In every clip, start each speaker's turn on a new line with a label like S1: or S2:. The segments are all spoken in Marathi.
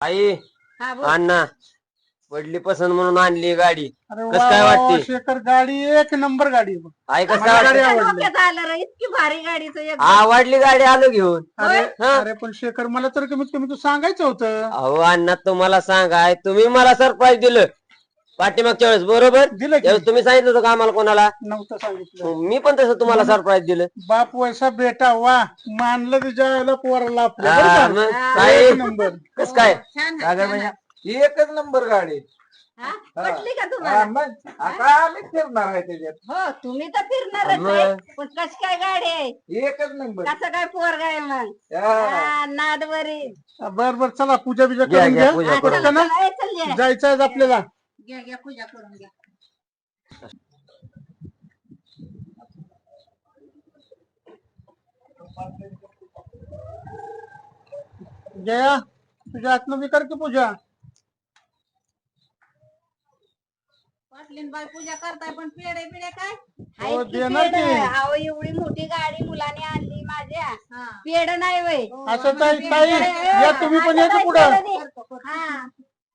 S1: आई
S2: हा बोल.
S1: अण्णा पडली पसंत म्हणून आणली गाडी
S3: अरे
S1: कसं
S3: वा
S1: काय
S3: वा वा,
S1: वाटते?
S3: शेखर गाडी एक नंबर गाडी आहे बघ.
S1: आई कसं
S3: मला गाडी
S1: वाटतं?
S3: आवडली.
S2: डोक्यात आलं रे इतकी भारी गाडीचं एक
S1: आवडली गाडी आलो घेऊन
S3: अरे
S1: हा.
S3: अरे पण शेखर मला तर कमीत कमी तू सांगायचं होतं
S1: अहो अण्णा तुम्हाला सांगाय तुम्ही मला सरप्राईज दिलं पाठीमागच्या वेळेस बरोबर?
S3: दिलं की
S1: त्यावेळेस तुम्ही सांगितलं होतं का आम्हाला कोणाला?
S3: नव्हतं सांगितलं.
S1: मी पण तसं तुम्हाला सरप्राईज दिलं.
S3: बाप वैसा बेटा वा मानलं तुझ्या याला पोराला आपल्या
S1: हा,
S3: बरं का?
S1: मग
S2: हा.
S1: काय
S3: एक नंबर.
S1: कस काय?
S2: छान
S4: सागर
S2: छान.
S4: भैया. ही एकच नंबर गाडी
S2: हा? पटली का
S4: हा,
S2: तुम्हाला
S4: मग आता आम्ही फिरणार आहे त्याच्यात.
S2: हो तुम्ही तर फिरणारच
S1: मग.
S2: आहे पण कशी काय गाडी आहे?
S4: ही एकच नंबर.
S2: कसं काय पोरगा आहे मग?
S4: हा.
S2: हा, नादवरी.
S3: बर बर चला पूजा बिजा
S1: घ्या,
S3: करून
S1: घ्या,
S3: घ्या.
S1: पूजा
S2: हा,
S1: करून.
S3: पटकन ना
S2: चला, ए, चल ये.
S3: जायचं आहे आपल्याला.
S2: घ्या घ्या पूजा करून घ्या
S3: जया तुझ्या आत्म कर की पूजा?
S2: पाटलीन बाई पूजा करताय पण पेढे पिढे काय?
S3: हो,
S2: आहेत की
S3: देणार
S2: पेढे?
S3: की.
S2: अहो एवढी मोठी गाडी मुलाने आणली माझ्या. पेड नाही वय.
S3: असं ताई ताई या तुम्ही पण पुढं?
S2: हा.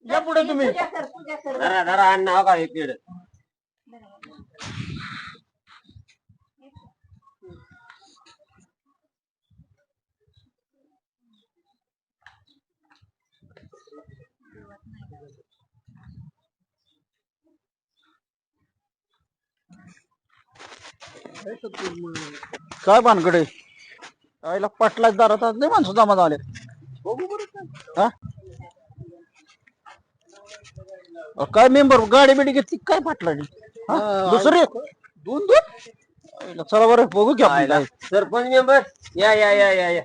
S3: या पुढे तुम्ही.
S2: पूजा कर पूजा कर.
S1: धरा धरा अण्णा हो का हे पेढ
S5: काय भानगडे? आईला पटलाच दारात आज लय माणसं जमा झाले बघू बरं काय. हा? अ, काय मेंबर गाडी बिडी घेतली काय पाटलाडी दुसरी दोन दोन? चला बरं बघू की आपण काय
S1: सरपंच मेंबर या या या या या.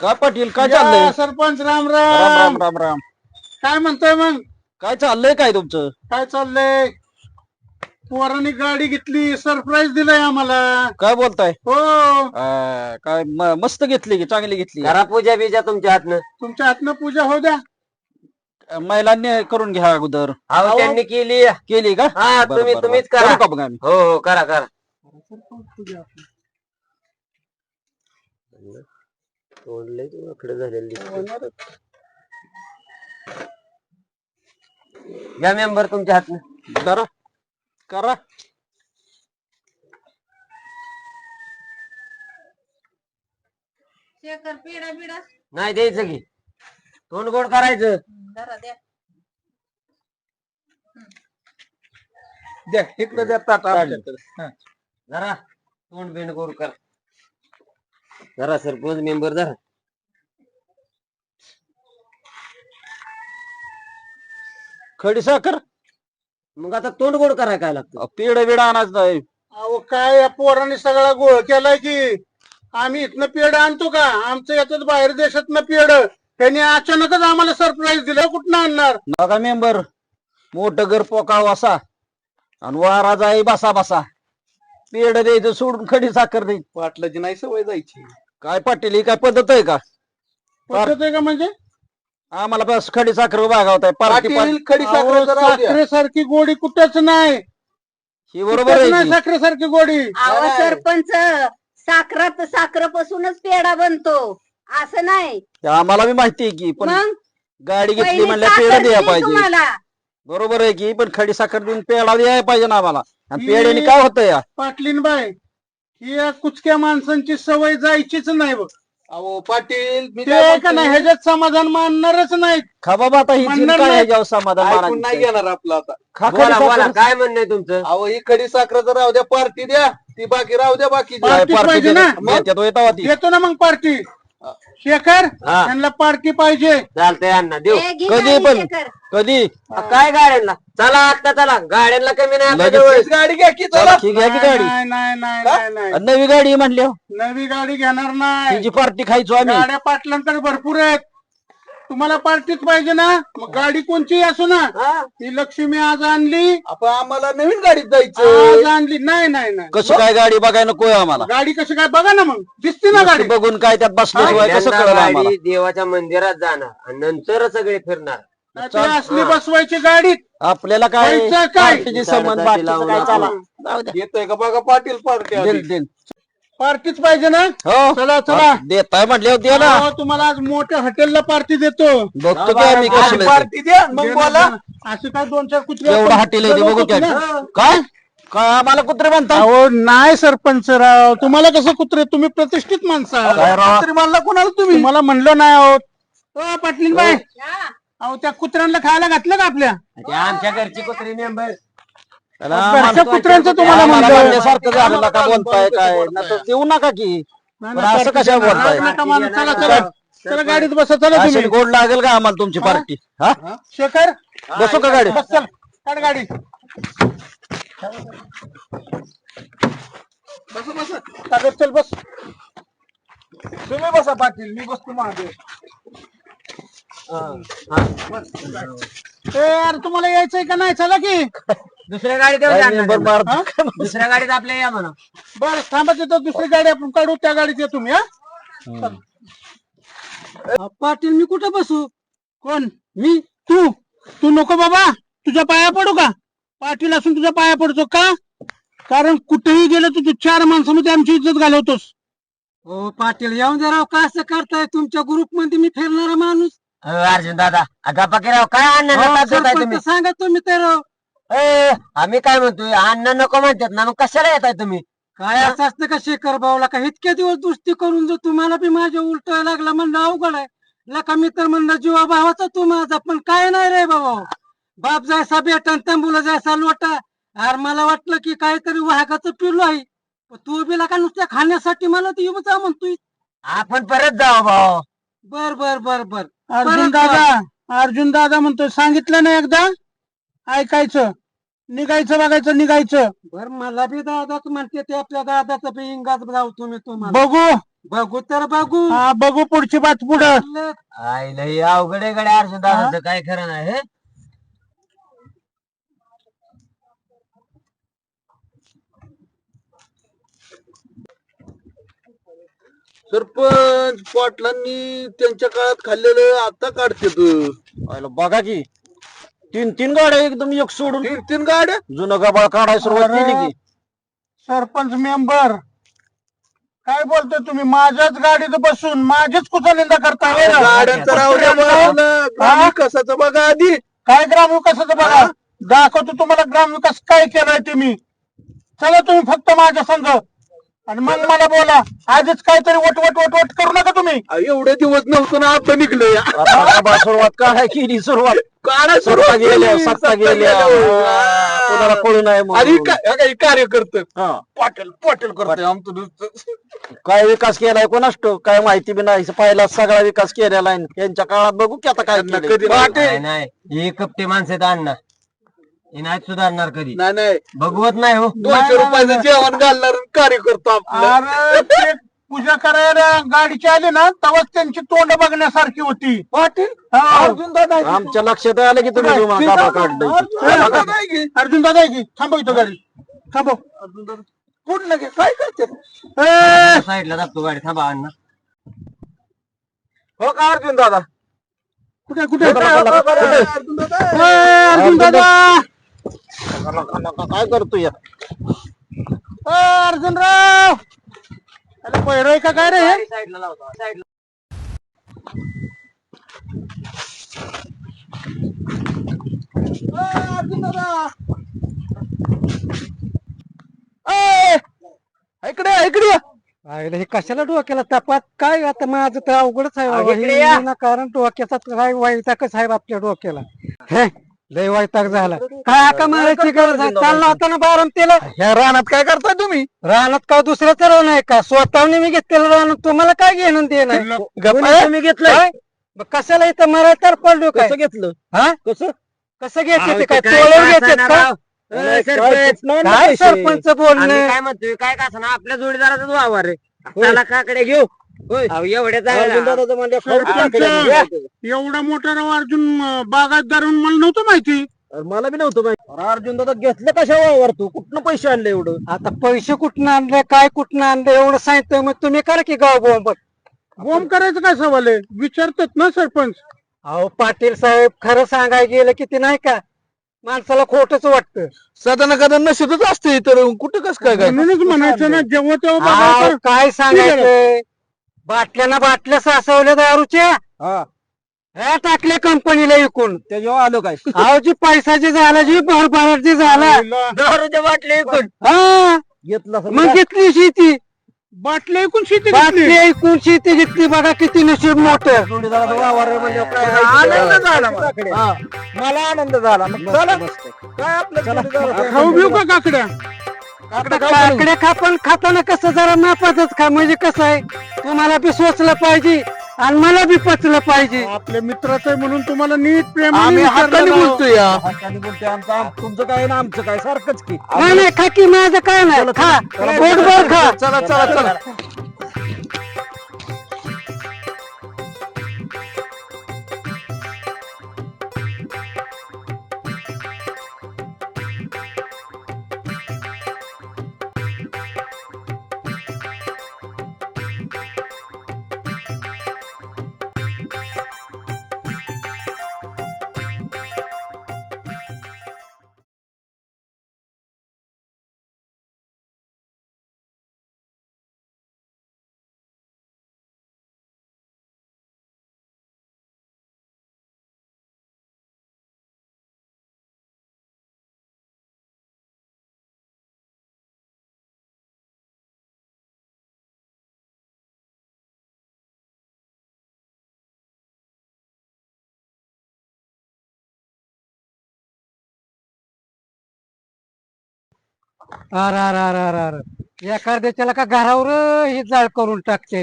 S5: काय पाटील काय
S3: या,
S5: चाललंय?
S3: सरपंच राम
S5: राम. राम
S3: राम
S5: राम राम.
S3: काय म्हणतोय मग?
S5: काय चाललंय काय तुमचं?
S3: काय चाललंय? पोरांनी गाडी घेतली सरप्राईज दिलाय आम्हाला.
S5: काय बोलताय?
S3: हो.
S5: अ, काय म- मस्त घेतली की चांगली घेतली.
S1: करा पूजा बिजा तुमच्या हातनं?
S3: तुमच्या हातनं पूजा हो द्या.
S5: महिलांनी करून घ्या अगोदर.
S1: अहो त्यांनी केली.
S5: केली का?
S1: हा
S5: बरं,
S1: तुम्ही
S5: बरं,
S1: तुम्हीच
S5: बरं.
S1: करा.
S5: करू का मग आम्ही?
S1: हो हो करा करा. तोडलंय तू आकडे झालेली या मेंबर तुमच्या हातनं.
S5: करा. करा.
S2: शेखर पेढा बिडा
S1: नाही द्यायचं की. तोंड गोड करायचं
S2: जरा द्या.
S4: द्या इकडे द्या ताट. हा.
S1: जरा तोंड बिंड गोड कर. जरा सरपंच मेंबर जरा
S5: खडी साखर
S1: मग आता तोंड गोड करायला काय लागतं?
S5: पेड बिड आणायचं नाही.
S3: अहो काय या पोरांनी सगळा गोळ केलाय की? आम्ही इथनं पेड आणतो का? आमचं याच्यात बाहेर देशातनं पेड त्यांनी अचानकच आम्हाला सरप्राईज दिलं. कुठनं आणणार?
S5: बघा मेंबर मोठ घर पोका वासा आणि वारा जाई बसा बसा. पेड द्यायचं सोडून खडी साखर द्यायची
S4: पाटलाची नाही सवय जायची.
S5: काय पाटील ही काय पद्धत आहे का?
S3: पद्धत आहे का म्हणजे?
S5: आम्हाला बस खडी साखर भागावताय पार्टी
S4: पाटील खडी साखर जरा राहू द्या.
S3: साखरेसारखी गोडी कुठंच नाही.
S5: ही बरोबर
S3: कुठंच
S5: आहे
S3: नाही
S5: की?
S3: साखरेसारखी गोडी.
S2: अहो
S4: नाही.
S2: सरपंच साखरात साखरेपासूनच पेढा बनतो. असं नाही.
S5: आम्हाला बी माहिती आहे की पण
S2: मग?
S5: गाडी घेतली
S2: पहिली
S5: म्हणल्या
S2: साखर
S5: द्यायला
S2: दिली
S5: पाहिजे.
S2: तुम्हाला.
S5: बरोबर आहे की पण खडी साखर देऊन पेढा द्यायला पाहिजे ना आम्हाला. आणि पेड्याने काय होतं या?
S3: पाटलीन बाय ही या कुचक्या माणसांची सवय जायचीच नाही बघ.
S4: अहो पाटील मी
S3: ते
S4: काय
S3: का नाही
S4: म्हणतोय,
S3: ह्याच्यात समाधान मानणारच नाहीत.
S5: खा बाबा आता ही
S3: म्हणणार
S5: काय
S3: नाही.
S5: ह्याच्यावर समाधान
S4: ऐकून नाही
S5: मानायचं.
S4: घेणार आपलं आता.
S5: खा खडी
S1: बोला बोला
S5: साखर.
S1: काय म्हणणं आहे तुमचं?
S4: अहो ही खडी साखर जर राहू द्या पार्टी द्या. ती बाकी राहू द्या बाकी
S3: पार्टी
S5: पार्टी
S3: पाहिजे ना?
S5: देतात?
S3: देतो ना मग पार्टी. शेखर
S1: हा.
S3: त्यांना पार्टी पाहिजे
S1: चालतंय अण्णा देऊ
S2: ए, घे
S5: कधी
S2: गाडी
S5: पण.
S2: शेखर.
S5: कधी
S1: काय गाड्यांना चला आता चला गाड्यांना कमी नाही आपल्या
S5: लगेच.
S1: जवळ.
S4: गाडी घ्या की चला
S5: ठीक आहे की गाडी
S3: नाही नाही नाही नाही नाही
S5: आणि नवी गाडी म्हणली हो.
S3: नवी गाडी घेणार नाही
S5: तिची पार्टी खायचो आम्ही
S3: गाड्या पाटलांकडे भरपूर आहेत तुम्हाला पार्टीच पाहिजे ना? मग गाडी कोणची असो ना?
S1: हा.
S3: ही लक्ष्मी आज आणली.
S4: आपण आम्हाला नवीन गाडीत
S3: आज
S4: जायचं
S3: आणली. नाही नाही नाही.
S5: कसं काय गाडी बघायला नकोय आम्हाला?
S3: गाडी कशी काय बघा ना मग. दिसते ना गाडी.
S5: बघून काय त्यात बसल्याशिवाय कसं
S1: पहिल्यांदा
S5: कळलं आम्हाला?
S1: गाडी देवाच्या मंदिरात जाणार आणि नंतर सगळे फिरणार.
S3: नाही असली बसवायची गाडीत
S5: आपल्याला काय
S3: काय?
S5: पार्टीची संबंध बाकीचं काय? चाला. जाऊ द्या.
S4: येतोय का बघा पाटील पार्टी
S5: दिल दिल
S3: पार्टीच पाहिजे ना?
S5: हो.
S3: चला चला.
S5: देताय म्हटले होते ना.
S3: हो, तुम्हाला आज मोठ्या हॉटेलला पार्टी देतो.
S5: बघतो की आम्ही
S4: आधी
S5: कसं
S4: पार्टी द्या मग बोला.
S3: असं काय दोन चार कुत्रे
S5: एवढं
S3: आपण
S5: हॉटेल आहे ते बघू काय
S3: ना.
S5: काय? काय आम्हाला कुत्रे म्हणता?
S3: अहो नाही सरपंच राव. तुम्हाला कसं कुत्रे? तुम्ही प्रतिष्ठित माणसं आहात.
S5: काय राव?
S4: तरी म्हणला कोणाला तुम्ही?
S3: तुम्हाला म्हणलं नाही आहोत ओ पाटलीन बाई.
S2: हा.
S3: अहो त्या कुत्र्यांना खायला घातलं का आपल्या?
S1: आमच्या घरची कुत्री मेंबर.
S5: त्याला
S3: कुत्र्यांचं तुम्हाला म्हणलं
S5: म्हणल्यासारखं झालं नका बोलताय काय? नाही तर देऊ नका की. पण असं कशा. बोलताय?
S3: चला चला चला गाडीत बसा चला
S5: अशी गोड लागेल का आम्हाला तुमची पार्टी? हा?
S3: शेखर?
S5: बसू का गाडी?
S3: बस चल काढ गाडी.
S4: बस बस.
S3: कागद चल बस.
S4: तुम्ही बसा पाटील मी बसतो मागे.
S3: ए यार तुम्हाला यायचंय का नाही? चला की.
S1: दुसऱ्या गाडीत येऊ द्या अण्णा. दुसऱ्या गाडीत आपल्या या म्हणा.
S3: बरं थांबा तिथं दुसरी गाडी आपण काढू त्या गाडीत या तुम्ही हा? पाटील मी कुठे बसू? कोण? मी? तू? तू नको बाबा तुझ्या पाया पडू का? पाटील असून तुझ्या पाया पडतो का? कारण कुठेही गेलं तर तू चार माणसामध्ये आमची इज्जत घालवतोस. हो पाटील येऊन जरा का असं करताय? तुमच्या ग्रुपमध्ये मी फिरणारा माणूस.
S1: अर्जुन दादा गप्पा राव काय अण्णा तुम्ही?
S3: सांगा तुम्ही तर
S1: ए, आम्ही काय म्हणतोय? अण्णा नको म्हणतात ना मग कशाला येताय तुम्ही?
S3: काय असं असतं का शेखर भाऊला? का इतके दिवस दुस्ती करून जर तुम्हाला बी माझ्या उलट लागला म्हणलं अवघड आहे. लका मी तर म्हणलं जीवा भावाचा तू माझा पण काय नाही रे बाबा बाप जायसा बेटा आणि तंबूला जायसा लोटा. अरे मला वाटलं की काहीतरी वाघाचं पिल्लू आहे. पण तू बी लका नुसत्या खाण्यासाठी मला ती येऊ जा म्हणतोय.
S1: आपण परत जाऊ भाऊ.
S3: बर बर बर बर. अर्जुन दादा अर्जुन दादा म्हणतोय सांगितलं ना एकदा? ऐकायचं. निघायचं बघायचं निघायचं. बर मला बी दादाच म्हणते ते आपल्या दादाचं बी इंगाच जाऊ तुम्ही तुम्हाला. बघू. बघू तर बघू. हा बघू पुढची बात पुढं.
S1: आई लई अवघड आहे गड्या दादाचं काय खरं नाही हे?
S4: सरपंच पाटलांनी त्यांच्या काळात खाल्लेलं आता काढते
S5: पाहिलं बघा की. तीन तीन गाड्या एकदम एक सोडून
S4: तीन तीन गाड्या?
S5: जुनं गबाळ काढायला सुरुवात केली की.
S3: सरपंच मेंबर काय बोलतोय तुम्ही? माझ्याच गाडीत बसून माझीच कुचनिंदा करताय होय ना?
S4: गाड्यांचा राहू द्या बाजूला. ग्रामविकासाचं बघा आधी.
S3: काय ग्रामविकासाचं बघा? दाखवतो तुम्हाला ग्रामविकास काय केलाय ते मी चला तुम्ही फक्त माझ्या संघ आणि मग मला बोला आजच काहीतरी वट वट वट वट करू नका तुम्ही.
S4: एवढे दिवस नव्हतं ना आता निघलं या
S5: आता सुरुवात काढाय केली सुरुवात.
S4: काढा
S5: सत्ता गेल्या
S4: केली,
S5: सत्ता गेल्या.
S4: हा.
S5: कोणाला कळू
S4: आणि. काय काय कार्य करत.
S5: हा.
S4: पाटील पाटील करतोय आमचं नुसतं
S5: काय विकास केलाय कोणास ठाऊक, काय माहिती बी नाही. पहिला सगळा विकास केलेला आहे. यांच्या काळात बघू की आता काय
S4: त्यांना
S5: केलंय.
S4: कधी
S1: नाही नाही. हे कपटे माणसं आहेत अण्णा. हे नाही सुधारणार कधी.
S4: नाही नाही.
S1: बघवत नाही हो.
S4: दोनशे रुपयाचं जेवण घालणार कार्य करतो आपलं.
S3: अरे ते पूजा करायला गाडीची आली ना तेव्हाच त्यांची तोंड बघण्यासारखी होती.
S4: पाटील
S3: हा.
S4: अर्जुन दादा
S5: आमच्या लक्षात आलं की तुम्ही तुम्हाला
S4: अर्जुन दादा आहे की?
S3: अर्जुन दादा आहे की? थांबव इथं गाडी. थांबव
S4: अर्जुन दादा. कुठं लगे? काय करते?
S3: ए,
S1: साईडला दाबतो गाडी. थांबा अण्णा.
S4: हो का अर्जुन दादा?
S3: कुठे कुठे?
S5: कुठे, कुठे, कुठे?
S4: अर्जुन दादा!
S5: काय करतो या
S3: अर्जुनराव अरे पहिरोय का काय रे हे?
S1: साईडला लावतो साईडला
S4: अर्जुन दादा ए, इकडे इकडे.
S3: आईला हे कशाला डोक्याला तपात काय आता माझं तर अवघडच आहे बाबा.
S1: इकडे
S3: हे
S1: या.
S3: ना कारण डोक्याचा काय वैतागच आहे आपल्या डोक्याला हे लय वैताग झाला. काय हाका मारायची गरज आहे? चालला होता ना बारामतीला?
S4: ह्या रानात काय करताय तुम्ही?
S3: रानात का दुसरं तर नाही का? स्वतःने मी घेतलेलं रानात तुम्हाला काय घेणं ते नाही
S5: गप्पा तुम्ही घेतलंय?
S3: काय? मग कशाला इथं मराय तर पडलो काय?
S5: कसं घेतलं?
S3: हा?
S5: कसं?
S3: कसं
S1: अहो,
S3: ते काय
S1: काय
S3: तोळून
S1: का? सरपंच,
S3: काय सरपंच
S1: आम्ही
S3: बोलणं?
S1: काय म्हणतोय? काय का असं आपल्या जोडीदाराचाच वावर आहे. त्याला काकडे घेऊ. अहो, एवढ्या
S5: दादाचं म्हणजे खाऊ
S3: सरपंच.
S5: टाकलं.
S3: एवढा मोठा राव अर्जुन अं, बागायतदार म्हणून मला नव्हतं माहिती.
S5: अरे मला बी नव्हतं माहिती. अरे अर्जुन दादा घेतलं कशा वावर तू? कुठनं पैसे आणले एवढं?
S3: आता पैसे कुठनं आणले काय कुठनं आणले एवढं सांगितलं मग तुम्ही करा की गाव बोंब. बोंब करायचं काय सवाल आहे? विचारतात ना सरपंच. अहो पाटील साहेब खरं सांगायला गेलं की ते नाही का?
S6: माणसाला खोटच वाटतं.
S3: सदा कदा नशेतच असते तर कुठं कस काय काय
S6: म्हणूनच म्हणायचं ना जेव्हा तेव्हा काय सांगायचं बाटल्याना बाटल्या सासवल्या दारूच्या?
S7: हा.
S6: ह्या टाकल्या कंपनीला विकून.
S7: त्याच्यावर आलो काय?
S6: अहो जी पैसाची झाला जी भरभराची झाला
S5: दारूच्या बाटल्या ऐकून
S6: हा.
S7: घेतला
S6: मग? घेतली शेती
S3: बाटल्या ऐकून शेती
S6: बाटली ऐकून शेती घेतली बघा किती नशीब मोठं.
S7: काय
S3: आनंद? झाला मला.
S7: आनंद झाला. मग चला. काय आपलं
S3: खाऊ बिऊ का काकड्या?
S7: काकडे?
S6: काकडे खा पण खाताना कसं जरा मापातच खा म्हणजे कसं आहे? तुम्हाला बी सोचलं पाहिजे. आणि मला बी पचलं पाहिजे.
S3: आपल्या मित्राचं आहे म्हणून तुम्हाला नीट प्रेम
S7: आम्ही हाताने बोलतोय या. हाताने बोलतोय. आमचं आम- तुमचं काय ना आमचं काय? सारखंच की.
S6: नाही नाही खा की माझं काय नाही. खा. पोटभर खा.
S3: चला चला चला.
S6: अर अरे अरे एखाद्याच्याला का घरावर ही जाळ करून टाकते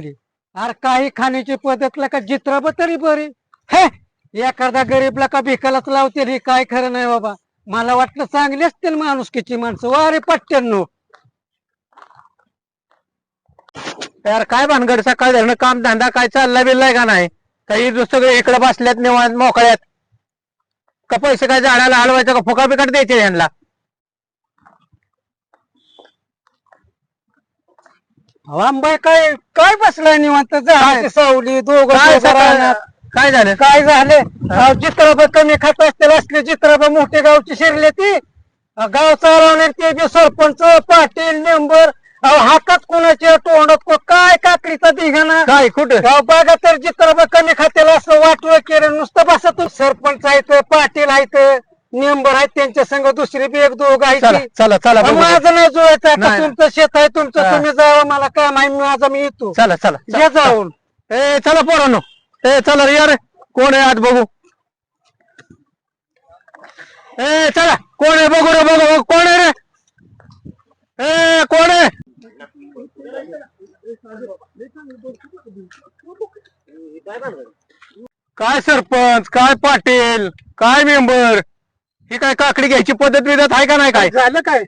S6: अरे काही खाण्याची पद्धतला का जित्राब तरी बरी. हे एखादा गरीबला का भिकालाच लावते रे? काय खरं नाही बाबा. मला वाटलं चांगली असतील माणुसकीची माणसं. वारे पट्ट्यांनो.
S7: यार काय भानगड? सकाळ धरणं काम धंदा काय चालला बिल्लाय का नाही? काही सगळे इकडे बसल्यात निवांत मोकळ्यात. का पैसे काय झाडाला हलवायचं का फुका बिकट द्यायचे यांना?
S6: आंबाय काय काय बसलाय निवांत? झाडाची सावली दोघं
S7: काय
S6: दोघं
S7: सकाळ
S6: रानात.
S7: काय झालं?
S6: काय झाले? चित्रब कमी खात असतील असले चित्रब मोठे गावची शिरले ती. अहो, गाव चालवणार ते बी सरपंच पाटील मेंबर हातात कोणाच्या तोंडात को- काय काकडीचा दिघाना
S7: काय कुठं?
S6: गाव बघा तर चित्रब कमी खात्याला असं वाटवं केलं नुसतं बसा तो सरपंच आहेत पाटील आहेत. मेंबर आहेत त्यांच्या संग दुसरी बी एक दोघ
S7: चला
S6: आहेत
S7: चला चला
S6: अहो. माझं नाही जुळायचं आता
S7: नाही.
S6: तुमचं शेत आहे तुमचं
S7: हा.
S6: तुम्ही जावं मला काम आहे माझा मी येतो.
S7: चला चला
S6: ये जाऊन.
S7: ए चला पोरांनो. ए चला रे यार कोण आहे आज बघू? ए चला. कोण आहे? बघू रे बघू बघू. कोण आहे रे? ए कोण आहे? काय सरपंच? काय पाटील? काय मेंबर? ही काय काकडी घ्यायची पद्धत विधत आहे का नाही काय?
S3: झालं काय?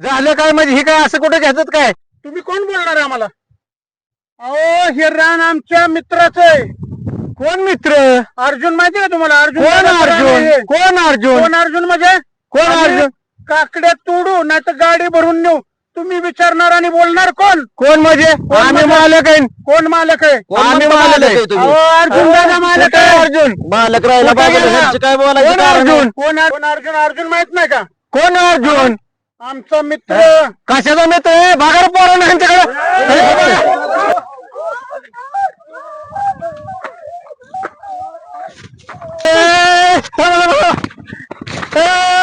S7: झालं काय म्हणजे ही काय असं कुठं घ्यायचं काय?
S3: तुम्ही कोण बोलणार आहे आम्हाला? अहो हे रान आमच्या मित्राचं आहे.
S7: कोण मित्र?
S3: अर्जुन माहिती का तुम्हाला? अर्जुन
S7: कोण अर्जुन. कोण अर्जुन?
S3: कोण अर्जुन म्हणजे?
S7: कोण
S3: आम्ही
S7: अर्जुन?
S3: काकड्या तोडू नाही तर गाडी भरून नेऊ. तुम्ही विचारणार आणि बोलणार कोण?
S7: कोण म्हणजे? आम्ही
S3: म्हणजे?
S7: मालक आहे.
S3: कोण मालक आहे?
S7: आम्ही मालक आहे.
S3: अहो, अर्जुन दादा मालक
S7: आहे. अर्जुन?
S5: मालक राहिला
S7: कुठं
S5: बाजूला
S7: गेला?
S5: ह्यांचं काय बोलायचं
S7: कोण
S5: कारण? आहे?
S7: अर्जुन?
S3: कोण अर- कोण अर्जुन? अर्जुन माहीत नाही का?
S7: कोण अर्जुन?
S3: आमचा मित्र.
S7: कशाचा मित्र आहे? भागार पोरं नाही त्यांच्याकडे ए, थांबा, थांबा. ए,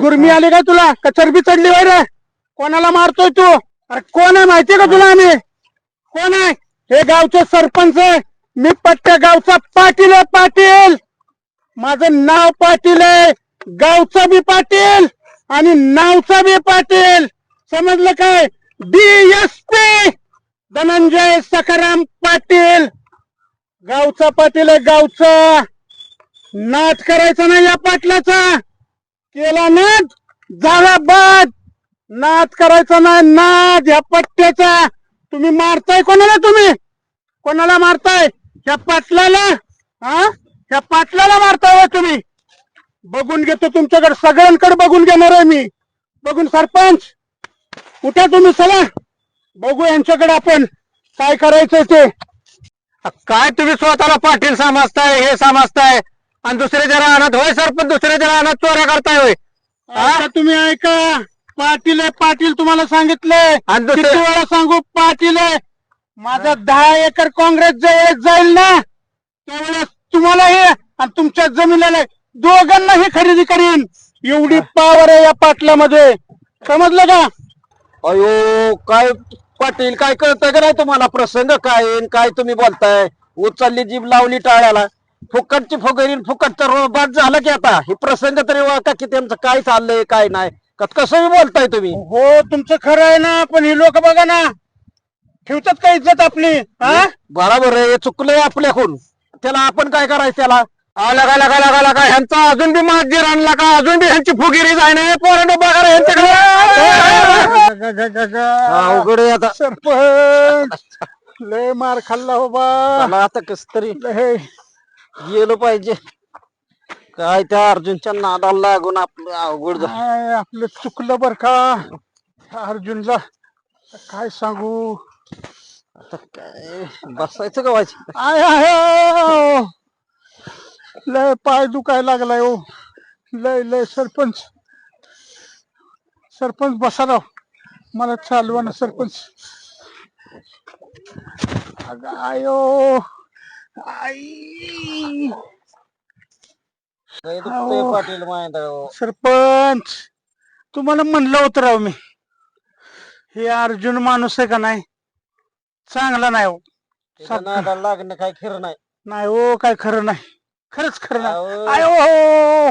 S3: गुरमी आली का तुला? का चरबी चढली वय रे. कोणाला मारतोय तू? अरे कोण आहे माहितीये का तुला आम्ही? कोण आहे? हे गावचे सरपंच आहे. मी पट्ट्या गावचा पाटील आहे पाटील. माझं नाव पाटील आहे. गावचा बी पाटील आणि नावचा बी पाटील. समजलं काय? डीएसपी धनंजय सखाराम पाटील. गावचा पाटील आहे गावचा. नाच करायचा नाही या पाटलाचा. केला नाच झाला बाद. नाच करायचा नाही नाद ह्या पट्ट्याचा. तुम्ही मारताय कोणाला तुम्ही? कोणाला मारताय? ह्या पाटलाला? हा? ह्या पाटलाला मारताय तुम्ही. बघून घेतो तुमच्याकडे सगळ्यांकडे बघून घेणार आहे मी. बघून सरपंच उठा तुम्ही? चला. बघू यांच्याकडे आपण काय करायचंय ते.
S5: काय तुम्ही स्वतःला पाटील समजताय हे समजताय? आणि दुसऱ्याच्या राहण्यात होय सरपंच दुसऱ्याच्या राहण्यात चोऱ्या करताय होय.
S3: आता तुम्ही ऐका पाटील आहे पाटील तुम्हाला सांगितलंय
S5: आणि
S3: किती
S5: दुसरे
S3: वेळा सांगू पाटील आहे. माझा दहा एकर काँग्रेस जवळ जाईल ना? त्यावेळेस तुम्हाला हे आणि तुमच्या जमिनीला दोघांनाही खरेदी करीन. एवढी पावर आहे या पाटलामध्ये. समजलं का?
S5: अयो काय पाटील काय कळतंय का नाही तुम्हाला? प्रसंग काय आहे, काय तुम्ही बोलताय? उचलली जीभ लावली टाळ्याला. फुकटची फुगरी आणि फुकटचा रोबात झाला की आता? हे प्रसंग तरी की त्यांचं काय चाललंय काय नाही. क- कसं बोलताय तुम्ही.
S3: हो तुमचं खरं आहे ना पण ही लोक बघा ना. ठेवतात का इज्जत आपली? हा?
S5: बरोबर आहे चुकलंय आपल्याकडून. त्याला आपण काय करायचं त्याला? आला का लगा लगा लगा. ह्यांचा अजून बी माझी आणला का? अजून बी ह्यांची फुगिरी जायना पोरांनो बघा रे ह्यांच्याकडे. अवघड आहे आता.
S3: सरपंच. लय मार खाल्ला हो बा.
S5: मला आता कस तरी
S3: लय
S5: गेलं पाहिजे. काय त्या अर्जुनच्या नादाला लागून आपलं अवघड झालं.
S3: काय आपलं चुकलं बर का? अर्जुनला काय सांगू?
S5: आता काय बसायचं का व्हायचं
S3: आय आहे लय पाय दुखायला लागलाय हो. लय लय सरपंच. सरपंच बसा राव. मला चालवा ना सरपंच. अगं आयो आई.
S5: लय दुखतंय
S3: अहो.
S5: पाटील माहिती
S3: सरपंच तुम्हाला म्हणलं होतं राव मी. हे अर्जुन माणूस आहे का नाही? चांगला नाही हो.
S5: नादाला लागणं काय खरं नाही.
S3: नाही हो काय खरं नाही. खरंच खरं
S5: अहो.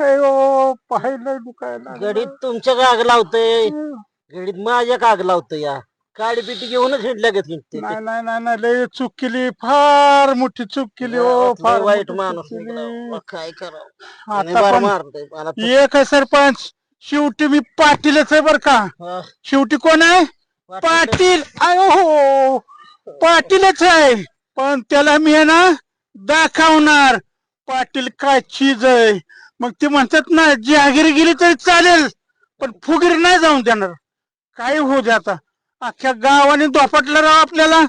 S3: आयो पाहिलं दुखायला.
S5: गडीत तुमच्या काग लावतय. गडीत माझ्या काग लावतय या. काडी पिटी घेऊनच हिंडल्या घेत
S3: नाही नाही नाही नाही. लय चूक केली. फार मोठी चूक केली हो. फार
S5: वाईट
S3: मोठी
S5: माणूस
S3: चूक
S5: निघाला.
S3: केली.
S5: मग काय करावं?
S3: आता
S5: त्याने बार
S3: पण
S5: मारतंय. मला तर.
S3: एक आहे सरपंच शेवटी मी पाटीलच आहे बर का.
S5: हा,
S3: शेवटी कोण आहे?
S5: पाटील-
S3: पाटील अयो हो. पाटीलच आहे. पण त्याला मी आहे ना दाखवणार. पाटील काय चीज आहे? मग ते म्हणतात ना जहागिरी गेली तरी चालेल पण फुगिरी नाही जाऊन देणार. काय होऊ दे आता. अख्ख्या गावाने दोपटलं राव आपल्याला.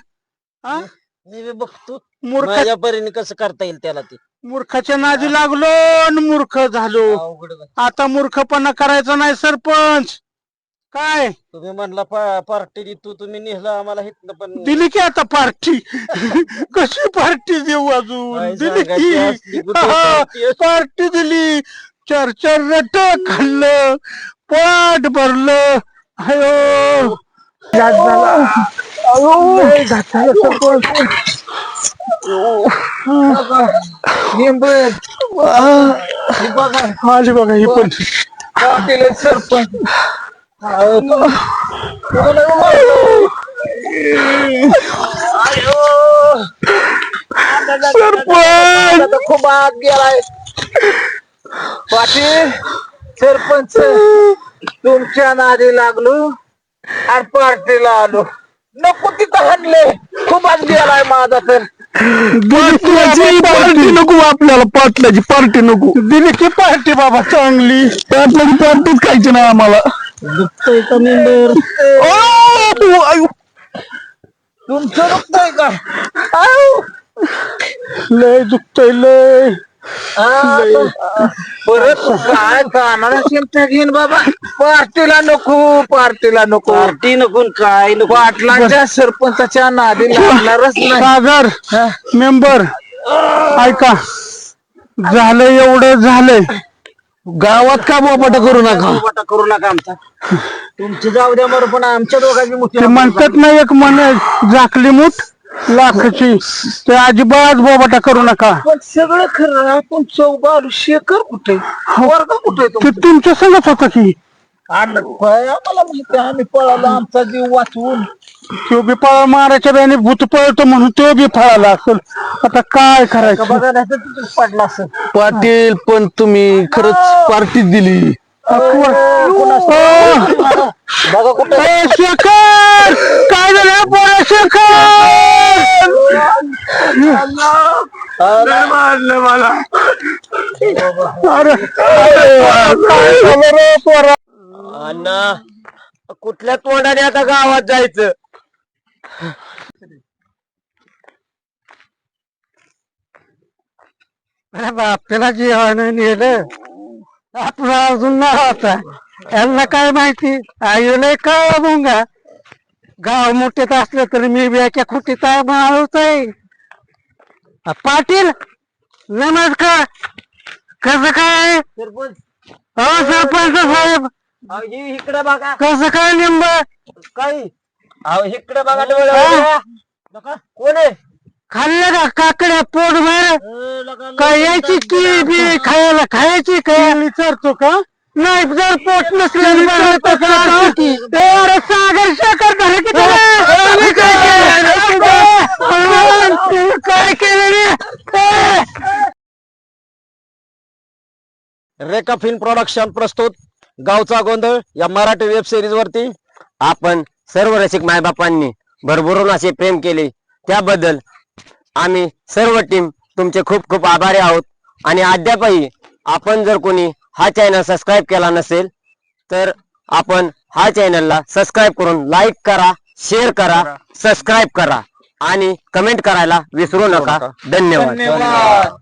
S3: हा?
S5: मी बी बघतो.
S3: मूर्ख
S5: माझ्या परीने कसं करता येईल त्याला ते.
S3: मूर्खाच्या नादी लागलो आणि मूर्ख झालो.
S5: अवघड.
S3: आता मूर्खपणा करायचा नाही सरपंच. काय?
S5: तुम्ही म्हणला पा- पार्टी तू तुम्ही नेहला आम्हाला हितनं पण.
S3: दिली की आता पार्टी? कशी पार्टी देऊ अजून?
S5: काय
S3: दिली
S5: सांगायची असली
S3: की
S5: कुठं party असते?
S3: पार्टी दिली. चार चार रट खाल्लं पोट भरलं. अयो. घात झाला. लय घात झाला सरपंच. आली बघा ही पण. सरपंच.
S5: खूप आत गेलाय. पाटील सरपंच तुमच्या नादी लागलो आणि पार्टीला आलो. नको तिथं हाणले. खूप आत गेलाय माझा तर.
S3: पार्टी. नको आपल्याला पाटलाची पार्टी नको. दिली की पार्टी बाबा चांगली. पाटलाची पार्टीच खायची नाही आम्हाला.
S5: तुमचं दुखतंय का?
S3: लय दुखतय लय.
S5: परत काय जाणार चिंता घेईन बाबा. पार्टीला नको पार्टीला नको. पार्टी नको काय नको. पाटलांच्या सरपंचाच्या नादी लागणारच नाही.
S3: सागर मेंबर ऐका. झालंय एवढं झालंय. गावात का बोपाटा करू नका?
S5: करू नका आमचा. तुमची जाऊ द्या बरं पण आमच्या दोघांची मोठी
S3: ते म्हणतात ना एक मन झाकली मूठ लाखाची. ते अजिबात बोबाटा करू नका.
S5: पण सगळं खरं आपण चौबार शेखर कुठे? वर्ग कुठे
S3: ते तुमच्या संगत होत की.
S5: आम्हाला माहिती आहे, आम्ही पळालो आमचा जीव वाचवून.
S3: तो बी पळा मारायच्या वेळेने भूत पळतो म्हणून तो बी पळाला असेल. आता काय करायचं?
S5: बघा नाही तर तिथेच पडला असं
S4: पाटील पण तुम्ही खरंच पार्टी दिली.
S3: अ,
S1: बघा कुठं
S5: ए, शेखर! काय झालं? पोरा शेखर!
S3: मारलं मला. अरे काय झालं रे पोरा?
S1: अण्णा कुठल्या तोंडाने आता गावात जायचं?
S6: अरे बापल्याला जेवण नेलं. आपला अजून ना होता. यांना काय माहिती? आईला काय मुंगा. गाव मोठेत असलं तरी मी ब्याच्या खुटीत माळवत आहे. पाटील नमस्कार. कसं काय?
S1: सरपंच.
S6: हो सरपंच साहेब
S1: इकडे बघा.
S6: कसं काय लिंब?
S1: काही? अहो इकडे बघा डोळ्यावर. कोण आहे?
S6: खाल्लं का काकड्या पोट भर यायची की बी खायला खायची काय विचारतो का? नाही जर पोट नसलं सागर की त्याला. काय केलं? रे? ए!
S5: रेखा फिल्म प्रोडक्शन प्रस्तुत. गावचा गोंधळ या मराठी वेब सिरीज वरती.
S1: आपण सर्व रसिक मायबापांनी भरभरून असे प्रेम केले. त्याबद्दल आम्ही सर्व टीम तुमचे खूप खूप आभारी आहोत. आणि अद्यापही आपण जर कोणी हा चॅनल सबस्क्राईब केला नसेल तर आपण हा चॅनलला सबस्क्राईब करून लाईक करा शेअर करा सबस्क्राईब करा आणि कमेंट करायला विसरू नका. धन्यवाद.
S3: धन्यवाद.